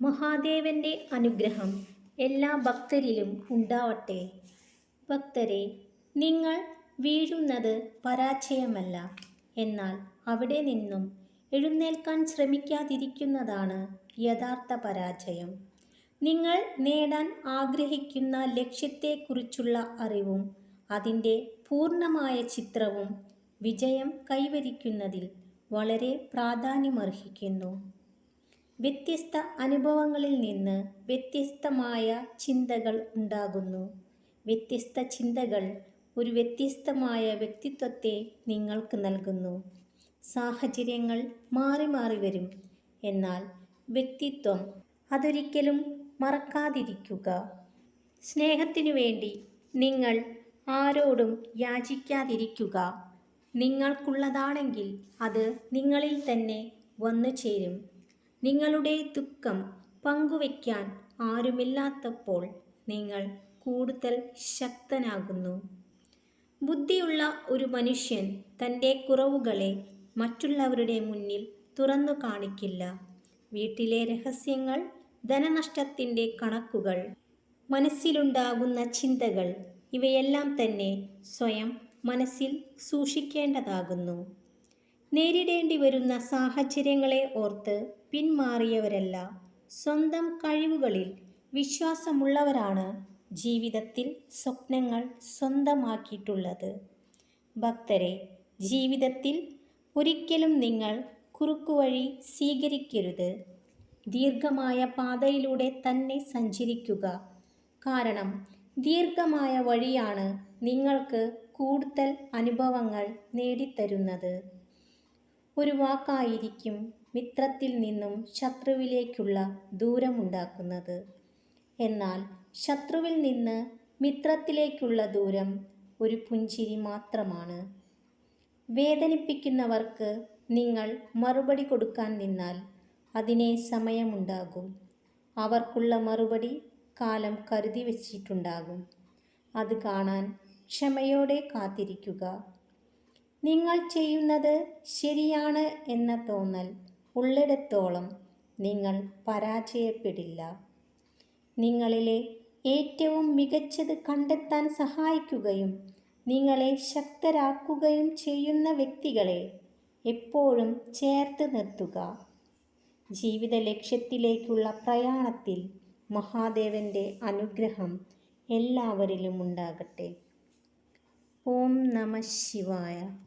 മഹാദേവന്റെ അനുഗ്രഹം എല്ലാ ഭക്തരിലും ഉണ്ടാവട്ടെ. ഭക്തരെ നിങ്ങൾ വീഴുന്നത് പരാജയമല്ല. എന്നാൽ അവിടെ നിന്നും എഴുന്നേൽക്കാൻ ശ്രമിക്കാതിരിക്കുന്നതാണ് യഥാർത്ഥ പരാജയം. നിങ്ങൾ നേടാൻ ആഗ്രഹിക്കുന്ന ലക്ഷ്യത്തെക്കുറിച്ചുള്ള അറിവും അതിന്റെ പൂർണമായ ചിത്രവും വിജയം കൈവരിക്കുന്നതിൽ വളരെ പ്രാധാന്യമർഹിക്കുന്നു. വ്യത്യസ്ത അനുഭവങ്ങളിൽ നിന്ന് വ്യത്യസ്തമായ ചിന്തകൾ ഉണ്ടാകുന്നു. വ്യത്യസ്ത ചിന്തകൾ ഒരു വ്യത്യസ്തമായ വ്യക്തിത്വത്തെ നിങ്ങൾക്ക് നൽകുന്നു. സാഹചര്യങ്ങൾ മാറി മാറി വരും. എന്നാൽ വ്യക്തിത്വം അതൊരിക്കലും മറക്കാതിരിക്കുക. സ്നേഹത്തിനു വേണ്ടി നിങ്ങൾ ആരോടും യാചിക്കാതിരിക്കുക. നിങ്ങൾക്കുള്ളതാണെങ്കിൽ അത് നിങ്ങളിൽ തന്നെ വന്നു ചേരും നിങ്ങളുടെ ദുഃഖം പങ്കുവയ്ക്കാൻ ആരുമില്ലാത്തപ്പോൾ നിങ്ങൾ കൂടുതൽ ശക്തനാകുന്നു. ബുദ്ധിയുള്ള ഒരു മനുഷ്യൻ തന്റെ കുറവുകളെ മറ്റുള്ളവരുടെ മുന്നിൽ തുറന്നു കാണിക്കില്ല. വീട്ടിലെ രഹസ്യങ്ങൾ ധനനഷ്ടത്തിന്റെ കണക്കുകൾ മനസ്സിലുണ്ടാകുന്ന ചിന്തകൾ ഇവയെല്ലാം തന്നെ സ്വയം മനസ്സിൽ സൂക്ഷിക്കേണ്ടതാകുന്നു. നേരിടേണ്ടി വരുന്ന സാഹചര്യങ്ങളെ ഓർത്ത് പിന്മാറിയവരല്ല. സ്വന്തം കഴിവുകളിൽ വിശ്വാസമുള്ളവരാണ് ജീവിതത്തിൽ സ്വപ്നങ്ങൾ സ്വന്തമാക്കിയിട്ടുള്ളത്. ഭക്തരെ ജീവിതത്തിൽ ഒരിക്കലും നിങ്ങൾ കുറുക്കുവഴി സ്വീകരിക്കരുത്. ദീർഘമായ പാതയിലൂടെ തന്നെ സഞ്ചരിക്കുക. കാരണം ദീർഘമായ വഴിയാണ് നിങ്ങൾക്ക് കൂടുതൽ അനുഭവങ്ങൾ നേടിത്തരുന്നത്. ഒരു വാക്കായിരിക്കും മിത്രത്തിൽ നിന്നും ശത്രുവിലേക്കുള്ള ദൂരമുണ്ടാക്കുന്നത്. എന്നാൽ ശത്രുവിൽ നിന്ന് മിത്രത്തിലേക്കുള്ള ദൂരം ഒരു പുഞ്ചിരി മാത്രമാണ്. വേദനിപ്പിക്കുന്നവർക്ക് നിങ്ങൾ മറുപടി കൊടുക്കാൻ നിന്നാൽ അതിനെ സമയമുണ്ടാകും. അവർക്കുള്ള മറുപടി കാലം കരുതി വച്ചിട്ടുണ്ടാകും. അത് കാണാൻ ക്ഷമയോടെ കാത്തിരിക്കുക. നിങ്ങൾ ചെയ്യുന്നത് ശരിയാണ് എന്ന തോന്നൽ ഉള്ളിടത്തോളം നിങ്ങൾ പരാജയപ്പെടില്ല. നിങ്ങളിലെ ഏറ്റവും മികച്ചത് കണ്ടെത്താൻ സഹായിക്കുകയും നിങ്ങളെ ശക്തരാക്കുകയും ചെയ്യുന്ന വ്യക്തികളെ എപ്പോഴും ചേർത്ത് നിർത്തുക. ജീവിത ലക്ഷ്യത്തിലേക്കുള്ള പ്രയാണത്തിൽ മഹാദേവന്റെ അനുഗ്രഹം എല്ലാവരിലും ഉണ്ടാകട്ടെ. ഓം നമ ശിവായ.